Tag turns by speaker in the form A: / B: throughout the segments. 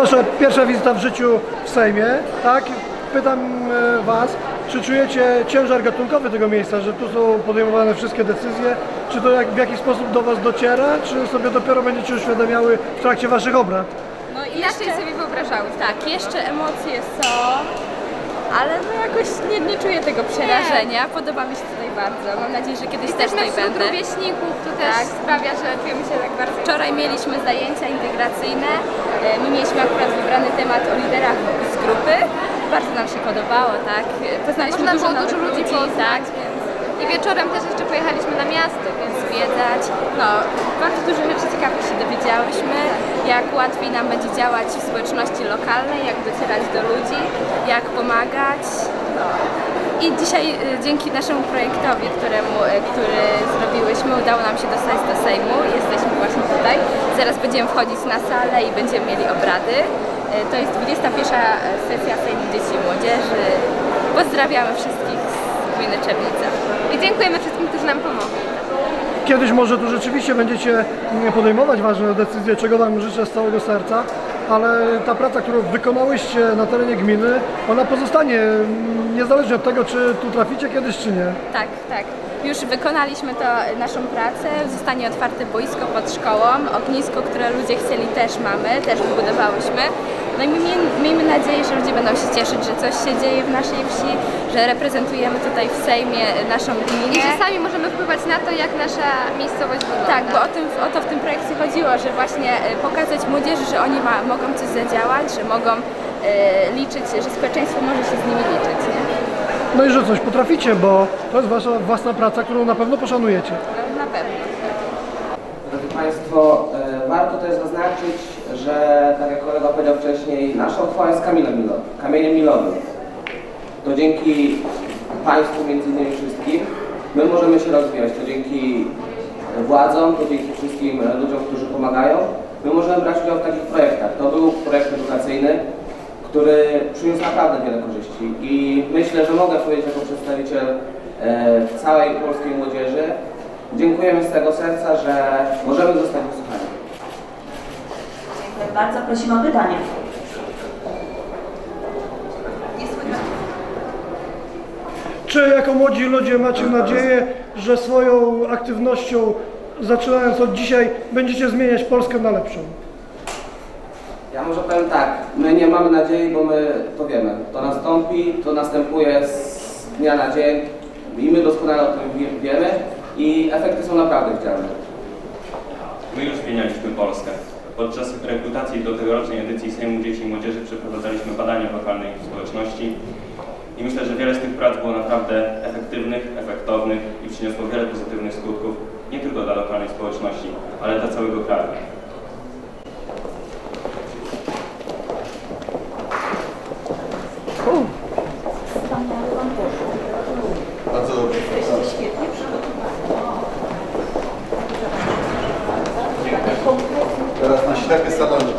A: Wasza pierwsza wizyta w życiu w Sejmie, tak? Pytam e, was, czy czujecie ciężar gatunkowy tego miejsca, że tu są podejmowane wszystkie decyzje? Czy to jak, w jakiś sposób do was dociera, czy sobie dopiero będziecie uświadamiały w trakcie waszych obrad?
B: No i
C: Inaczej
B: jeszcze,
C: sobie wyobrażały.
B: tak, jeszcze emocje są, ale no jakoś nie, nie czuję tego przerażenia. Podoba mi się tutaj bardzo. Mam nadzieję, że kiedyś też tutaj będę.
C: rówieśników, to też
B: Tak.
C: sprawia, że czujemy się tak bardzo
B: Wczoraj mieliśmy zajęcia integracyjne. E, My mieliśmy akurat wybrany temat o liderach z grupy. Bardzo nam się podobało, tak. Poznaliśmy
C: Można
B: dużo,
C: dużo ludzi poznać,
B: tak.
C: I wieczorem też jeszcze pojechaliśmy na miasto, więc
B: Zwiedzać. No, bardzo dużo rzeczy ciekawych się dowiedziałyśmy, jak łatwiej nam będzie działać w społeczności lokalnej, jak docierać do ludzi, jak pomagać. No. I dzisiaj y, dzięki naszemu projektowi, któremu, y, który zrobiłyśmy, udało nam się dostać do Sejmu. Jesteśmy właśnie tutaj. Zaraz będziemy wchodzić na salę i będziemy mieli obrady. Y, To jest 21 sesja Sejmu Dzieci i Młodzieży. Pozdrawiamy wszystkich z gminy Czernica.
C: Dziękujemy wszystkim, którzy nam pomogli.
A: Kiedyś może tu rzeczywiście będziecie mm, podejmować ważne decyzje, czego Wam życzę z całego serca, ale ta praca, którą wykonałyście na terenie gminy, ona pozostanie mm, niezależnie od tego, czy tu traficie kiedyś, czy nie.
B: Tak, tak. Już wykonaliśmy to naszą pracę. Zostanie otwarte boisko pod szkołą. Ognisko, które ludzie chcieli też mamy, też wybudowałyśmy. No i my miej- miejmy nadzieję, że ludzie będą się cieszyć, że coś się dzieje w naszej wsi, że reprezentujemy tutaj w Sejmie naszą gminę.
C: I że sami możemy wpływać na to, jak nasza miejscowość wygląda.
B: Tak, bo o, tym, o to w tym projekcie chodziło, że właśnie e, pokazać młodzieży, że oni ma, mogą coś zadziałać, że mogą e, liczyć, że społeczeństwo może się z nimi liczyć. Nie?
A: No i że coś potraficie, bo to jest Wasza własna praca, którą na pewno poszanujecie.
B: No, na pewno.
D: Drodzy Państwo, e, warto też zaznaczyć, że tak jak kolega powiedział wcześniej, nasza uchwała jest kamieniem milowym. Kamieniem milowym. To dzięki Państwu między innymi wszystkim my możemy się rozwijać. To dzięki władzom, to dzięki wszystkim ludziom, którzy pomagają. My możemy brać udział w takich projektach. To był projekt edukacyjny, który przyniósł naprawdę wiele korzyści i myślę, że mogę powiedzieć jako przedstawiciel e, całej polskiej młodzieży, dziękujemy z tego serca, że możemy zostać
E: bardzo. Prosimy o pytanie.
A: Czy jako młodzi ludzie macie nadzieję, że swoją aktywnością, zaczynając od dzisiaj, będziecie zmieniać Polskę na lepszą?
D: Ja może powiem tak, my nie mamy nadziei, bo my to wiemy. To nastąpi, to następuje z dnia na dzień i my doskonale o tym wie- wiemy i efekty są naprawdę widzialne.
F: My już zmienialiśmy Polskę. Podczas rekrutacji do tegorocznej edycji Sejmu Dzieci i Młodzieży przeprowadzaliśmy badania w lokalnej społeczności i myślę, że wiele z tych prac było naprawdę efektywnych, efektownych i przyniosło wiele pozytywnych skutków nie tylko dla lokalnej społeczności, ale dla całego kraju.
G: Bardzo dobrze.
E: Jesteście świetnie przygotowani.
G: Teraz na ślepy salonik.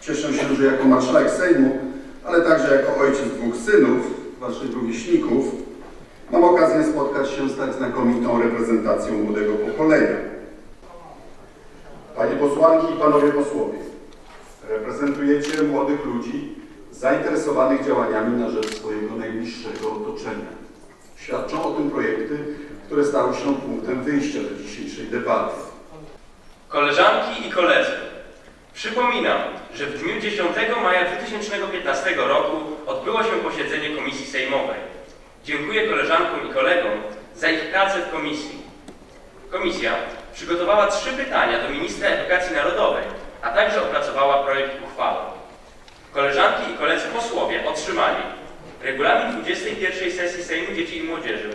G: Cieszę się, że jako marszałek Sejmu, ale także jako ojciec dwóch synów, waszych rówieśników, mam okazję spotkać się z tak znakomitą reprezentacją młodego pokolenia. Panie posłanki i panowie posłowie, reprezentujecie młodych ludzi zainteresowanych działaniami na rzecz swojego najbliższego otoczenia. Świadczą o tym projekty, które stały się punktem wyjścia do dzisiejszej debaty.
H: Koleżanki i koledzy, przypominam, że w dniu 10 maja 2015 roku odbyło się posiedzenie Komisji Sejmowej. Dziękuję koleżankom i kolegom za ich pracę w komisji. Komisja przygotowała trzy pytania do ministra edukacji narodowej, a także opracowała projekt uchwały. Koleżanki i koledzy posłowie otrzymali regulamin 21 sesji Sejmu Dzieci i Młodzieży,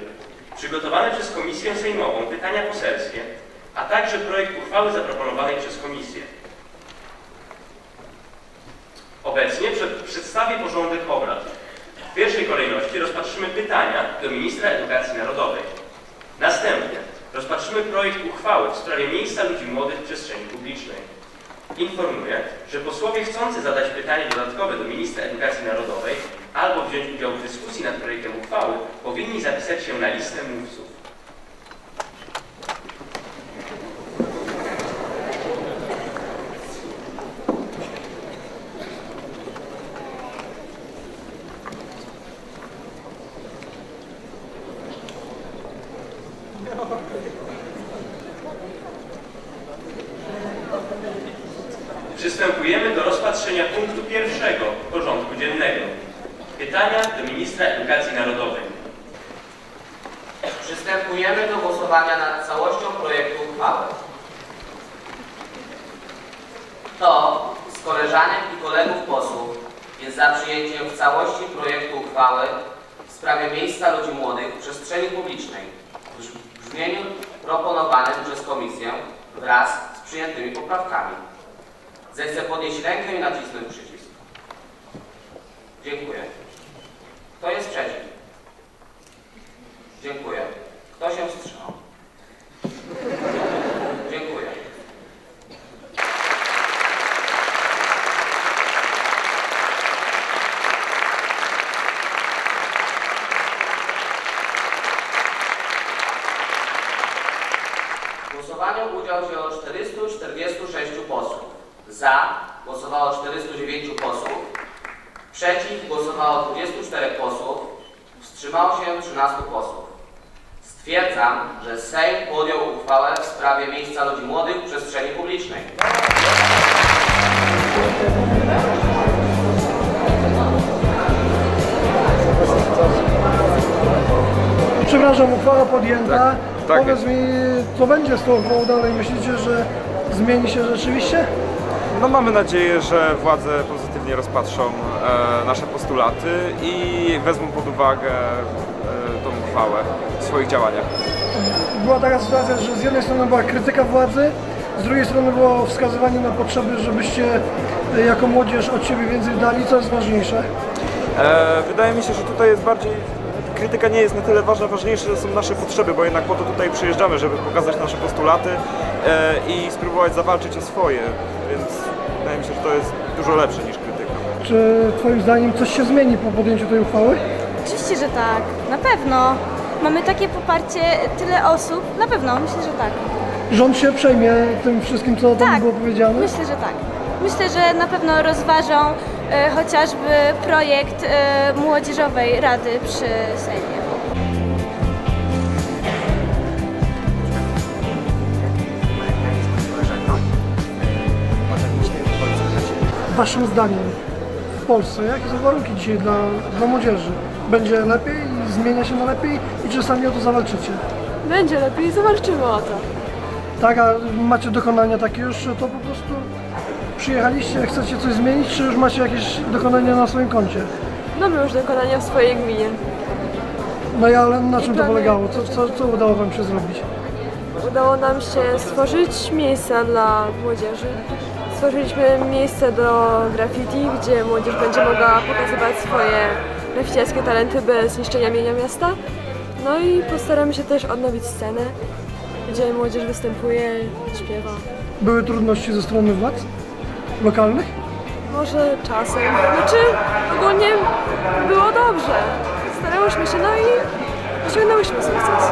H: przygotowane przez Komisję Sejmową pytania poselskie, a także projekt uchwały zaproponowanej przez Komisję. Obecnie przed, przedstawię porządek obrad. W pierwszej kolejności rozpatrzymy pytania do ministra edukacji narodowej. Następnie rozpatrzymy projekt uchwały w sprawie miejsca ludzi młodych w przestrzeni publicznej. Informuję, że posłowie chcący zadać pytanie dodatkowe do ministra edukacji narodowej albo wziąć udział w dyskusji nad projektem uchwały powinni zapisać się na listę mówców. Przystępujemy do rozpatrzenia punktu pierwszego porządku dziennego. Pytania do ministra edukacji narodowej.
D: Przystępujemy do głosowania nad całością projektu uchwały. Kto z koleżanek i kolegów posłów jest za przyjęciem w całości projektu uchwały w sprawie miejsca ludzi młodych w przestrzeni publicznej w brz- brzmieniu proponowanym przez komisję wraz z przyjętymi poprawkami? Zechce podnieść rękę i nacisnąć przycisk. Dziękuję. Kto jest przeciw? Dziękuję. Kto się wstrzymał? Dziękuję. W głosowaniu udział wzięło 446 posłów. Za głosowało 409 posłów. Przeciw głosowało 24 posłów. Wstrzymało się 13 posłów. Stwierdzam, że Sejm podjął uchwałę w sprawie miejsca ludzi młodych w przestrzeni publicznej.
A: Przepraszam, uchwała podjęta.
I: Tak, tak
A: Powiedz mi, co będzie z tą uchwałą dalej? Myślicie, że zmieni się rzeczywiście?
I: No mamy nadzieję, że władze pozytywnie rozpatrzą e, nasze postulaty i wezmą pod uwagę e, tą uchwałę w swoich działaniach.
A: Była taka sytuacja, że z jednej strony była krytyka władzy, z drugiej strony było wskazywanie na potrzeby, żebyście e, jako młodzież od siebie więcej dali. Co jest ważniejsze?
I: Wydaje mi się, że tutaj jest bardziej krytyka nie jest na tyle ważna, ważniejsze są nasze potrzeby, bo jednak po to tutaj przyjeżdżamy, żeby pokazać nasze postulaty i spróbować zawalczyć o swoje, więc wydaje mi się, że to jest dużo lepsze niż krytyka.
A: Czy Twoim zdaniem coś się zmieni po podjęciu tej uchwały?
J: Oczywiście, że tak. Na pewno. Mamy takie poparcie, tyle osób. Na pewno, myślę, że tak.
A: Rząd się przejmie tym wszystkim, co tam
J: Tak.
A: było powiedziane?
J: Myślę, że tak. Myślę, że na pewno rozważą e, chociażby projekt e, młodzieżowej rady przy Sejmie.
A: Waszym zdaniem w Polsce jakie są warunki dzisiaj dla, dla młodzieży? Będzie lepiej? Zmienia się na lepiej? I czy sami o to zawalczycie?
K: Będzie lepiej, zawalczymy o to.
A: Tak, a macie dokonania takie już, że to po prostu przyjechaliście, chcecie coś zmienić, czy już macie jakieś dokonania na swoim koncie?
K: Mamy już dokonania w swojej gminie.
A: No i ale na czym to polegało? Co, co, co udało wam się zrobić?
K: Udało nam się stworzyć miejsca dla młodzieży. Stworzyliśmy miejsce do graffiti, gdzie młodzież będzie mogła pokazywać swoje graffitiarskie talenty bez niszczenia mienia miasta. No i postaramy się też odnowić scenę, gdzie młodzież występuje, śpiewa.
A: Były trudności ze strony władz lokalnych?
K: Może czasem. Znaczy, ogólnie było dobrze. Starałyśmy się, no i osiągnęłyśmy sukces.